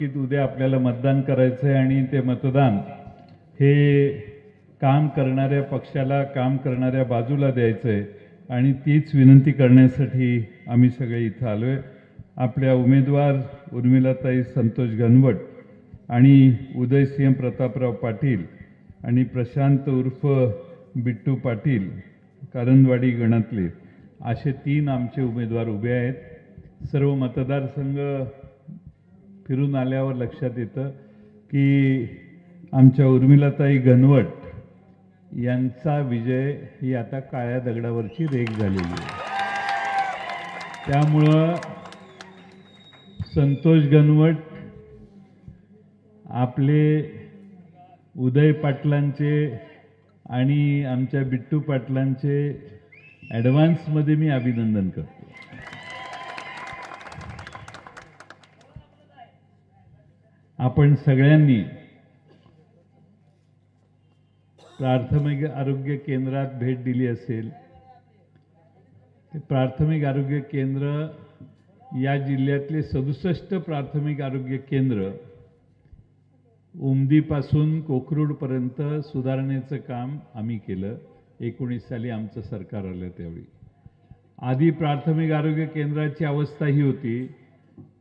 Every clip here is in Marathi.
की उद्या आपल्याला मतदान करायचं आहे आणि ते मतदान हे काम करणाऱ्या पक्षाला काम करणाऱ्या बाजूला द्यायचं आहे आणि तीच विनंती करण्यासाठी आम्ही सगळे इथं आलो आहे आपल्या उमेदवार उर्मिलाताई संतोष घनवट आणि उदयसिंह प्रतापराव पाटील आणि प्रशांत उर्फ बिट्टू पाटील कारंदवाडी गणातले असे तीन आमचे उमेदवार उभे आहेत. सर्व मतदारसंघ फिरून आल्यावर लक्षात येतं की आमच्या उर्मिलाताई घनवट यांचा विजय ही आता काळ्या दगडावरची रेख झालेली आहे. त्यामुळं संतोष घनवट आपले उदय पाटलांचे आणि आमच्या बिट्टू पाटलांचे ॲडव्हान्समध्ये मी अभिनंदन करतो. आपण सगळ्यांनी प्राथमिक आरोग्य केंद्रात भेट दिली असेल ते प्राथमिक आरोग्य केंद्र या जिल्ह्यातले सदुसष्ट प्राथमिक आरोग्य केंद्र उमदीपासून कोकरूडपर्यंत सुधारण्याचं काम आम्ही केलं. एकोणीस साली आमचं सरकार आलं त्यावेळी. आधी प्राथमिक आरोग्य केंद्राची अवस्था ही होती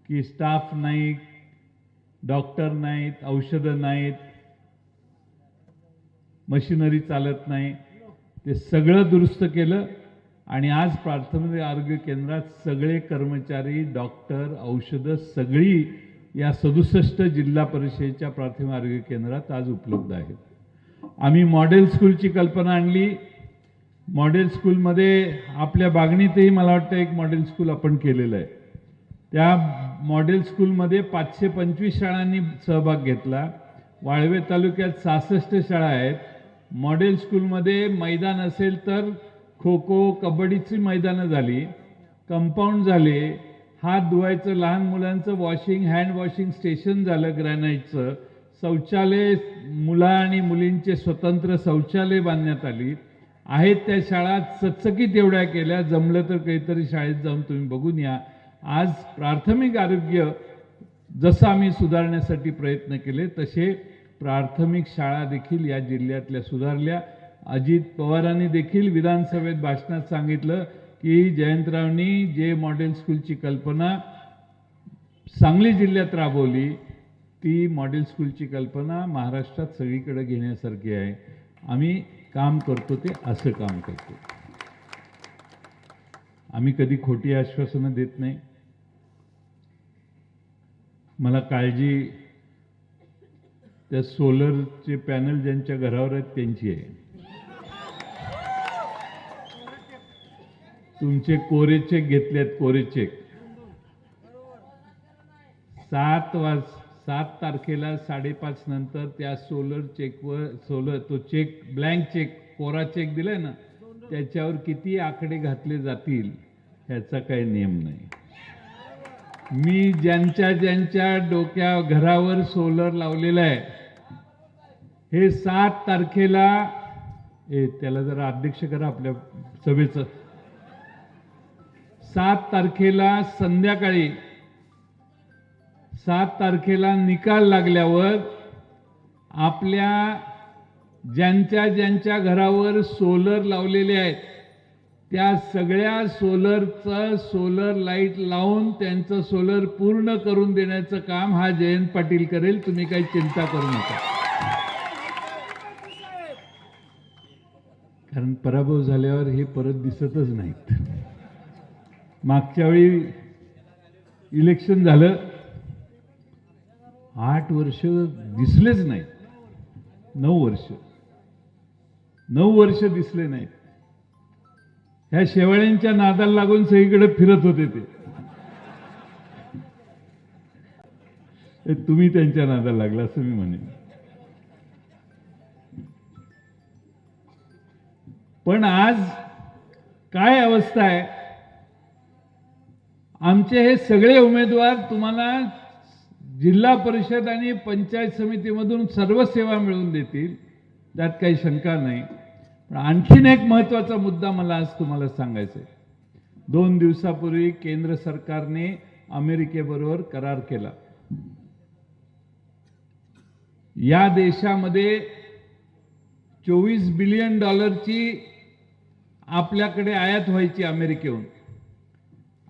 की स्टाफ नाही डॉक्टर नाहीत औषधं नाहीत मशिनरी चालत नाही. ते सगळं दुरुस्त केलं आणि आज प्राथमिक आरोग्य केंद्रात सगळे कर्मचारी डॉक्टर औषधं सगळी या सदुसष्ट जिल्हा परिषदेच्या प्राथमिक आरोग्य केंद्रात आज उपलब्ध आहेत. आम्ही मॉडेल स्कूलची कल्पना आणली. मॉडेल स्कूलमध्ये आपल्या बागणीतही मला वाटतं एक मॉडेल स्कूल आपण केलेलं आहे. त्या मॉडेल स्कूलमध्ये पाचशे पंचवीस शाळांनी सहभाग घेतला. वाळवे तालुक्यात सहासष्ट शाळा आहेत. मॉडेल स्कूलमध्ये मैदान असेल तर खो खो कबड्डीची मैदानं झाली. कंपाऊंड झाले. हात धुवायचं लहान मुलांचं वॉशिंग हँड वॉशिंग स्टेशन झालं ग्रॅनाईटचं शौचालय मुला आणि मुलींचे स्वतंत्र शौचालय बांधण्यात आली. आहेत त्या शाळा चकचकीत एवढ्या केल्या. जमलं तर काहीतरी शाळेत जाऊन तुम्ही बघून या. आज प्राथमिक आरोग्य जसं आम्ही सुधारण्यासाठी प्रयत्न केले तसे प्राथमिक शाळा देखील या जिल्ह्यातल्या सुधारल्या. अजित पवारांनी देखील विधानसभेत भाषणात सांगितलं की जयंतरावनी जे मॉडेल स्कूलची कल्पना सांगली जिल्ह्यात राबवली ती मॉडेल स्कूलची कल्पना महाराष्ट्रात सगळीकडे घेण्यासारखी आहे. आम्ही काम करतो ते असं काम करतो. आम्ही कधी खोटी आश्वासनं देत नाही. मला काळजी त्या सोलरचे पॅनल ज्यांच्या घरावर आहेत त्यांची आहे. तुमचे कोरे चेक घेतलेत कोरे चेक सात वाज सात तारखेला साडेपाच नंतर त्या सोलर चेकवर सोलर तो चेक ब्लँक चेक कोरा चेक दिलाय ना त्याच्यावर किती आकडे घातले जातील ह्याचा काही नियम नाही. मी ज्यांच्या ज्यांच्या डोक्या घरावर सोलर लावलेलं आहे हे सात तारखेला ए त्याला जरा अध्यक्ष करा आपल्या सभेचं. सात तारखेला संध्याकाळी सात तारखेला निकाल लागल्यावर आपल्या ज्यांच्या ज्यांच्या घरावर सोलर लावलेले आहेत त्या सगळ्या सोलरचं सोलर लाइट लावून त्यांचं सोलर पूर्ण करून देण्याचं काम हा जयंत पाटील करेल. तुम्ही काही चिंता करू नका. कारण पराभव झाल्यावर हे परत दिसतच नाहीत. मागच्या वेळी इलेक्शन झालं. आठ वर्ष दिसलेच नाहीत. नऊ वर्ष. नऊ वर्ष दिसले नाहीत. ह्या शेवाळ्यांच्या नादाला लागून सगळीकडे फिरत होते ते. तुम्ही त्यांच्या नादाला लागला असं मी म्हणेन. पण आज काय अवस्था आहे? आमचे हे सगळे उमेदवार तुम्हाला जिल्हा परिषद आणि पंचायत समितीमधून सर्व सेवा मिळवून देतील त्यात काही शंका नाही. पण आणखीन एक महत्त्वाचा मुद्दा मला आज तुम्हाला सांगायचा आहे दोन दिवसापूर्वी केंद्र सरकारने अमेरिकेबरोबर करार केला. या देशामध्ये चोवीस बिलियन डॉलरची आपल्याकडे आयात व्हायची अमेरिकेहून.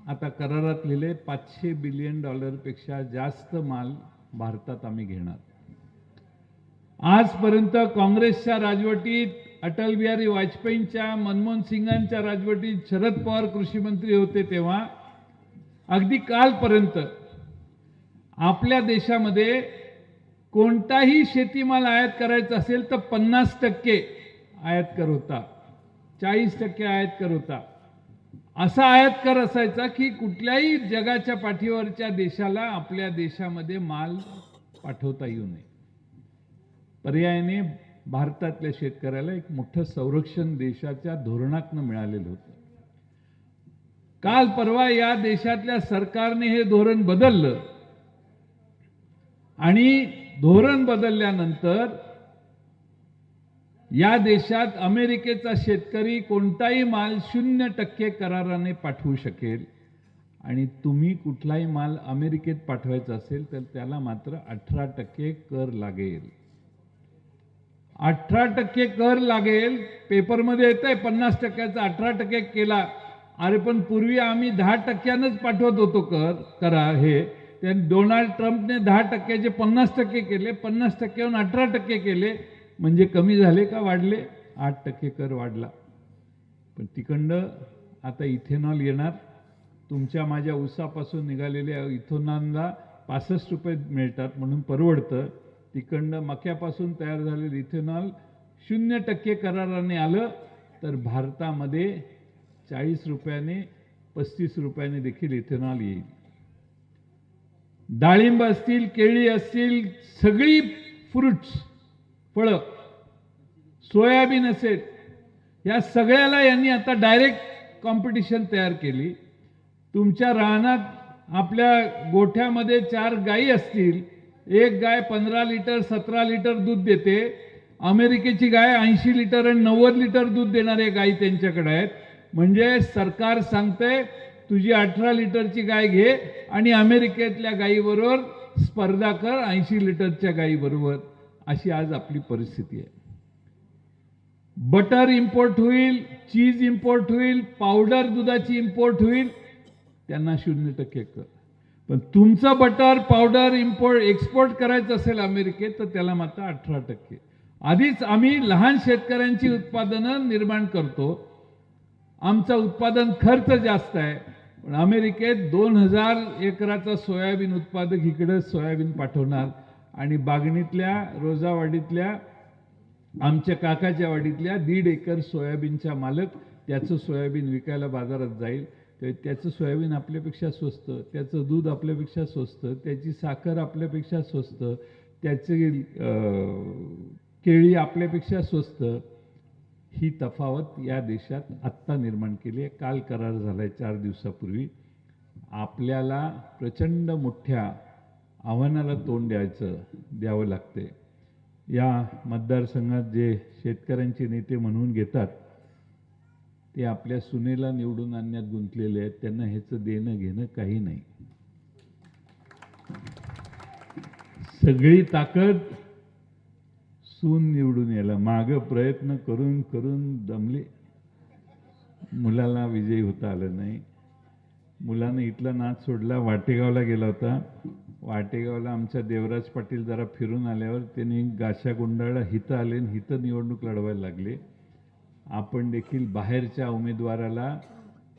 आता करारात लिहिले पाचशे बिलियन डॉलरपेक्षा जास्त माल भारतात आम्ही घेणार. आजपर्यंत काँग्रेसच्या राजवटीत अटल बिहारी वाजपेयींच्या मनमोहन सिंगांच्या राजवटीत शरद पवार कृषी मंत्री होते तेव्हा. अगदी कालपर्यंत आपल्या देशामध्ये कोणताही शेतीमाल आयात करायचा असेल तर पन्नास टक्के आयात कर होता. चाळीस टक्के आयात कर होता. असा आयात कर असायचा की कुठल्याही जगाच्या पाठीवरच्या देशाला आपल्या देशामध्ये माल पाठवता येऊ नये. पर्यायाने भारतातल्या शेतकऱ्याला एक मोठं संरक्षण देशाच्या धोरणातनं मिळालेलं होतं. काल परवा या देशातल्या सरकारने हे धोरण बदललं. आणि धोरण बदलल्यानंतर या देशात अमेरिकेचा शेतकरी कोणताही माल शून्य टक्के कराराने पाठवू शकेल. आणि तुम्ही कुठलाही माल अमेरिकेत पाठवायचा असेल तर त्याला मात्र अठरा टक्के कर लागेल. अठरा टक्के कर लागेल. पेपरमध्ये येत आहे पन्नास टक्क्याचा अठरा टक्के केला. अरे पण पूर्वी आम्ही दहा टक्क्यानंच पाठवत होतो कर करा हे. त्या डोनाल्ड ट्रम्पने दहा टक्क्याचे पन्नास टक्के केले पन्नास टक्क्याहून अठरा टक्के केले. म्हणजे कमी झाले का वाढले? आठ टक्के कर वाढला. पण तिकडं आता इथेनॉल येणार. तुमच्या माझ्या उसापासून निघालेल्या इथेनॉलला पासष्ट रुपये मिळतात म्हणून परवडतं. तिकडनं मक्यापासून तयार झालेलं इथेनॉल शून्य टक्के कराराने आलं तर भारतामध्ये चाळीस रुपयाने पस्तीस रुपयाने देखील इथेनॉल येईल. डाळिंब असतील केळी असतील सगळी फ्रुट्स फळं सोयाबीन असेल या सगळ्याला यांनी आता डायरेक्ट कॉम्पिटिशन तयार केली. तुमच्या रानात आपल्या गोठ्यामध्ये चार गायी असतील एक गाय पंधरा लिटर सतरा लिटर दूध देते. अमेरिकेची गाय ऐंशी लिटर आणि नव्वद लिटर दूध देणारे गायी त्यांच्याकडे आहेत. म्हणजे सरकार सांगतंय तुझी अठरा लिटरची गाय घे आणि अमेरिकेतल्या गायीबरोबर स्पर्धा कर ऐंशी लिटरच्या गायीबरोबर अशी आज आपली परिस्थिती आहे. बटर इम्पोर्ट होईल चीज इम्पोर्ट होईल पावडर दुधाची इम्पोर्ट होईल त्यांना शून्य टक्के कर. पण तुमचं बटर पावडर इम्पोर्ट एक्सपोर्ट करायचं असेल अमेरिकेत तर त्याला मात्र अठरा टक्के. आधीच आम्ही लहान शेतकऱ्यांची उत्पादनं निर्माण करतो. आमचा उत्पादन खर्च जास्त आहे. पण अमेरिकेत दोन हजार एकराचा सोयाबीन उत्पादक इकडे सोयाबीन पाठवणार. आणि बागणीतल्या रोजावाडीतल्या आमच्या काकाच्या वाडीतल्या दीड एकर सोयाबीनच्या मालक त्याचं सोयाबीन विकायला बाजारात जाईल. तर त्याचं सोयाबीन आपल्यापेक्षा स्वस्त त्याचं दूध आपल्यापेक्षा स्वस्त त्याची साखर आपल्यापेक्षा स्वस्त त्याचे केळी आपल्यापेक्षा स्वस्त ही तफावत या देशात आत्ता निर्माण केली आहे. काल करार झाला आहे चार दिवसापूर्वी. आपल्याला प्रचंड मोठ्या आव्हानाला तोंड द्यायचं द्यावं लागते या मतदारसंघात जे शेतकऱ्यांचे नेते म्हणून घेतात ते आपल्या सुनेला निवडून आणण्यात गुंतलेले आहेत. त्यांना ह्याचं देणं घेणं काही नाही. सगळी ताकद सून निवडून यायला. मागं प्रयत्न करून करून दमले. मुलाला विजयी होता आलं नाही. मुलानं इथला नाच सोडला. वाटेगावला गेला होता. वाटेगावला आमच्या देवराज पाटील जरा फिरून आल्यावर त्यांनी गाशा गुंडाळा हिथं आले आणि हिथं निवडणूक लढवायला लागले. आपण देखील बाहेरच्या उमेदवाराला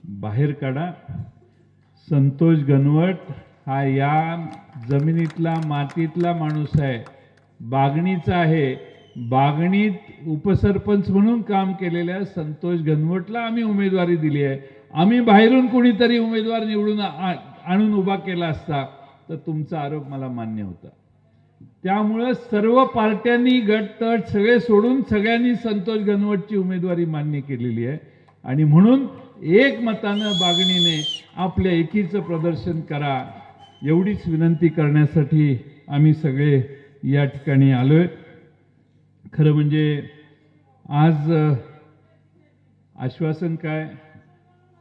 बाहेर काढा. संतोष गणवट हा या जमिनीतला मातीतला माणूस आहे. बागणीचा आहे. बागणीत उपसरपंच म्हणून काम केलेल्या संतोष गणवटला आम्ही उमेदवारी दिली आहे. आम्ही बाहेरून कोणीतरी उमेदवार निवडून आ- आणून उभा केला असता तर तुमचा आरोप मला मान्य होता. त्यामुळं सर्व पार्ट्यांनी गट तट सगळे सोडून सगळ्यांनी संतोष गणवटची उमेदवारी मान्य केलेली आहे. आणि म्हणून एक मतानं बागणीने आपल्या एकीचं प्रदर्शन करा एवढीच विनंती करण्यासाठी आम्ही सगळे या ठिकाणी आलो आहे खरं म्हणजे आज आश्वासन काय?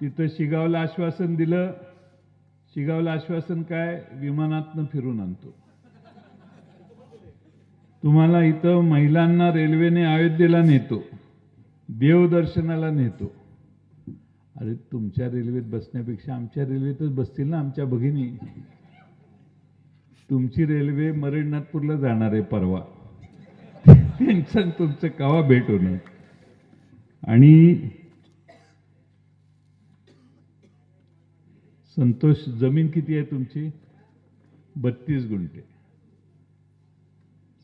तिथं शिगावला आश्वासन दिलं शिगावला आश्वासन काय? विमानातनं फिरून आणतो. तुम्हाला इथं महिलांना रेल्वेने अयोध्येला नेतो देवदर्शनाला नेतो. अरे तुमच्या रेल्वेत बसण्यापेक्षा आमच्या रेल्वेतच बसतील ना आमच्या भगिनी? तुमची रेल्वे मरीन जाणार आहे परवा. त्यांचं तुमचं कवा भेट नये? आणि संतोष जमीन किती आहे तुमची? बत्तीस गुंठे.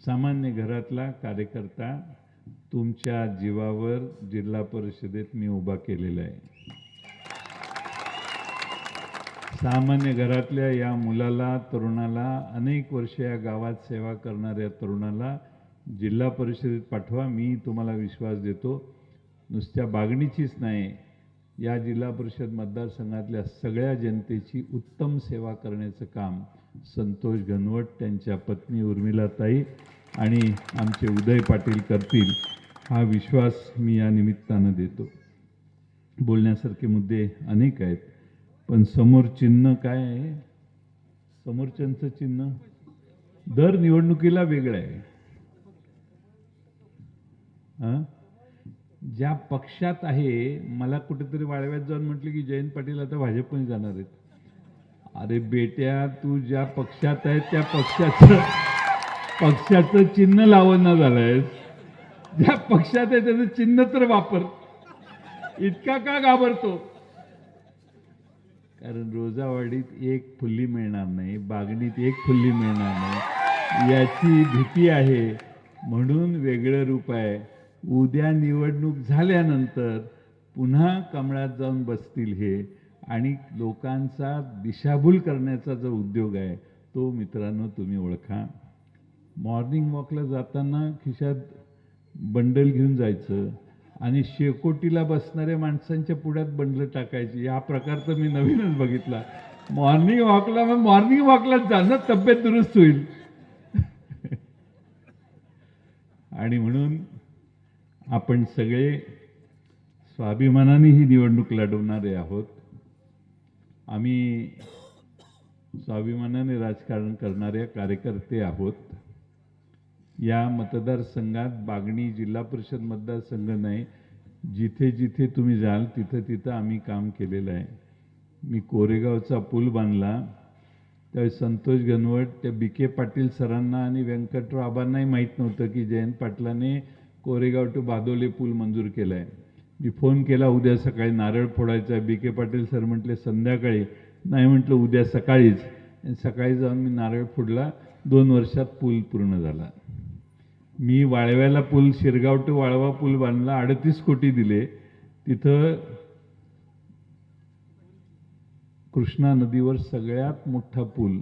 सामान्य घरातला कार्यकर्ता तुमच्या जीवावर जिल्हा परिषदेत मी उभा केलेला आहे. सामान्य घरातल्या या मुलाला तरुणाला अनेक वर्ष या गावात सेवा करणाऱ्या तरुणाला जिल्हा परिषदेत पाठवा मी तुम्हाला विश्वास देतो. नुसत्या बागणीचीच नाही या जिल्हा परिषद मतदारसंघातल्या सगळ्या जनतेची उत्तम सेवा करण्याचं काम संतोष घनवट त्यांच्या पत्नी उर्मिलाताई आणि आमचे उदय पाटील करतील हा विश्वास मी या निमित्तानं देतो. बोलण्यासारखे मुद्दे अनेक आहेत पण समोर चिन्ह काय आहे? समोरच्यांचं चिन्ह? दर निवडणुकीला वेगळं आहे. ज्या पक्षात आहे मला कुठेतरी वाळव्यात जाऊन म्हटलं की जयंत पाटील आता भाजपमध्ये जाणार आहेत. अरे बेट्या तू ज्या पक्षात आहे त्या पक्षाचं पक्षाचं चिन्ह लावणं झालंयस ज्या पक्षात आहे त्याचं चिन्ह तर वापर. इतका का घाबरतो? कारण रोजावाडीत एक फुल्ली मिळणार नाही बागणीत एक फुल्ली मिळणार नाही. याची भीती आहे. म्हणून वेगळं रूप आहे. उद्या निवडणूक झाल्यानंतर पुन्हा कमळात जाऊन बसतील हे. आणि लोकांचा दिशाभूल करण्याचा जो उद्योग आहे तो मित्रांनो तुम्ही ओळखा. मॉर्निंग वॉकला जाताना खिशात बंडल घेऊन जायचं आणि शेकोटीला बसणाऱ्या माणसांच्या पुढ्यात बंडल टाकायची हा प्रकार तर मी नवीनच बघितला. मॉर्निंग वॉकला मग मॉर्निंग वॉकला जाणं तब्येत दुरुस्त होईल. आणि म्हणून आपण सगळे स्वाभिमानाने ही निवडणूक लढवणारे आहोत. आम्ही स्वाभिमानाने राजकारण करणारे कार्यकर्ते आहोत. या मतदारसंघात बागणी जिल्हा परिषद मतदारसंघ नाही. जिथे जिथे तुम्ही जाल तिथं तिथं आम्ही काम केलेलं आहे. मी कोरेगावचा पूल बांधला. त्यावेळी संतोष गणवट त्या बी के पाटील सरांना आणि व्यंकटराव आबांनाही माहीत नव्हतं की जयंत पाटलाने कोरेगाव टू बादोले पूल मंजूर केला आहे मी फोन केला उद्या सकाळी नारळ फोडायचा. बी के पाटील सर म्हटले संध्याकाळी. नाही म्हटलं उद्या सकाळीच. सकाळी जाऊन मी नारळ फोडला. दोन वर्षात पूल पूर्ण झाला. मी वाळव्याला पूल शिरगाव टू वाळवा पूल बांधला अडतीस कोटी दिले. तिथं कृष्णा नदीवर सगळ्यात मोठा पूल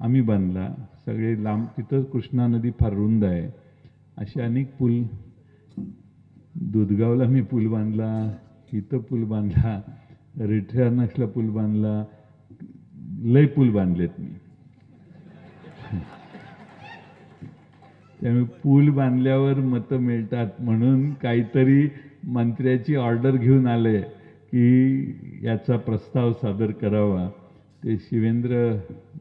आम्ही बांधला. सगळे लांब तिथं कृष्णा नदी फार रुंद आहे. असे अनेक पूल दुधगावला मी पूल बांधला इथं पूल बांधला रिठ्यानासला पूल बांधला लय पूल बांधलेत मी. त्यामुळे पूल बांधल्यावर मतं मिळतात म्हणून काहीतरी मंत्र्याची ऑर्डर घेऊन आले की याचा प्रस्ताव सादर करावा. ते शिवेंद्र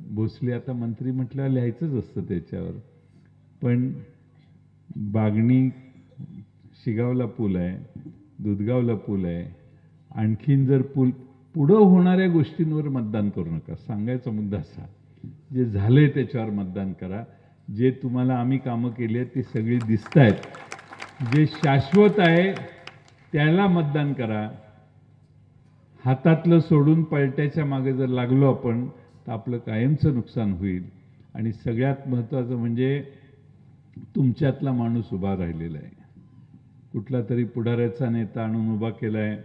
भोसले आता मंत्री म्हटल्यावर लिहायचंच असतं त्याच्यावर. पण बागणी शिगावला पूल आहे दुधगावला पूल आहे आणखीन जर पूल पुढं होणाऱ्या गोष्टींवर मतदान करू नका. सांगायचा मुद्दा असा जे झालंय त्याच्यावर मतदान करा. जे तुम्हाला आम्ही कामं केली आहेत ती सगळी दिसत आहेत जे शाश्वत आहे त्याला मतदान करा. हातातलं सोडून पलट्याच्या मागे जर लागलो आपण तर आपलं कायमचं नुकसान होईल. आणि सगळ्यात महत्त्वाचं म्हणजे तुमच्यातला माणूस उभा राहिलेला आहे. कुठला तरी पुढाऱ्याचा नेता आणून उभा केला आहे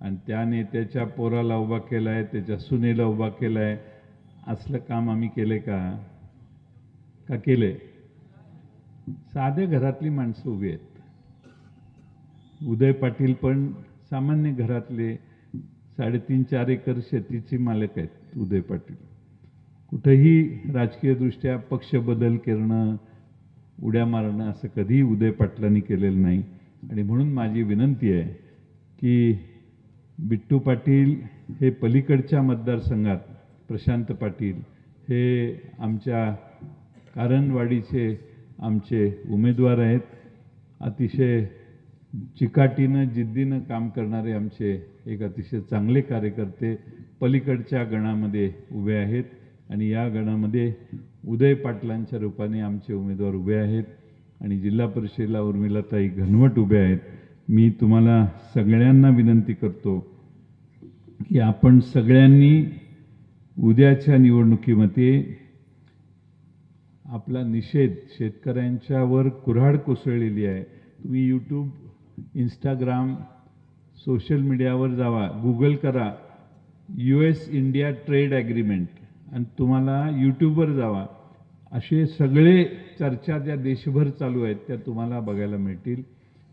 आणि त्या नेत्याच्या पोराला उभा केला आहे त्याच्या सुनेला उभा केला आहे असलं काम आम्ही केले का? का केले साध्या घरातली माणसं उभी आहेत. उदय पाटील पण सामान्य घरातले साडेतीन चार एकर शेतीचे मालक आहेत उदय पाटील. कुठंही राजकीयदृष्ट्या पक्ष बदल करणं उड्या मारणं असं कधीही उदय पाटलांनी केलेलं नाही. आणि म्हणून माझी विनंती आहे की बिट्टू पाटील हे पलीकडच्या मतदारसंघात प्रशांत पाटील हे आमच्या कारणवाडीचे आमचे उमेदवार आहेत. अतिशय चिकाटीनं जिद्दीनं काम करणारे आमचे एक अतिशय चांगले कार्यकर्ते पलीकडच्या गणामध्ये उभे आहेत. आणि या गणामध्ये उदय पाटलांच्या रूपाने आमचे उमेदवार उभे आहेत. आणि जिल्हा परिषदेला उर्मिलाताई घनवट उभे आहेत. मी तुम्हाला सगळ्यांना विनंती करतो की आपण सगळ्यांनी उद्याच्या निवडणुकीमध्ये आपला निषेध शेतकऱ्यांच्यावर कुऱ्हाड कोसळलेली आहे. तुम्ही यूट्यूब इंस्टाग्राम सोशल मीडियावर जावा. गुगल करा. U S India trade agreement आणि तुम्हाला यूट्यूबवर जावा. असे सगळे चर्चा ज्या देशभर चालू आहेत त्या तुम्हाला बघायला मिळतील.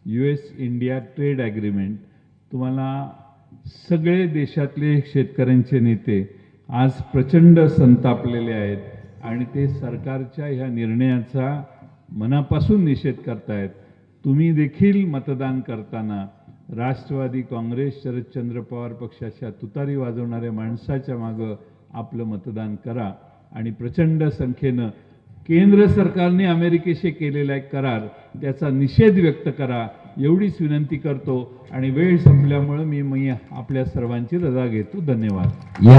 U S India trade agreement तुम्हाला सगळे देशातले शेतकऱ्यांचे नेते आज प्रचंड संतापलेले आहेत आणि ते सरकारच्या ह्या निर्णयाचा मनापासून निषेध करतायत. तुम्ही देखील मतदान करताना राष्ट्रवादी काँग्रेस शरदचंद्र पवार पक्षाच्या तुतारी वाजवणाऱ्या माणसाच्या मागं आपलं मतदान करा आणि प्रचंड संख्येनं केंद्र सरकारने अमेरिकेशी केलेला एक करार त्याचा निषेध व्यक्त करा एवढीच विनंती करतो. आणि वेळ संपल्यामुळे मी मी आपल्या सर्वांची रजा घेतो. धन्यवाद. या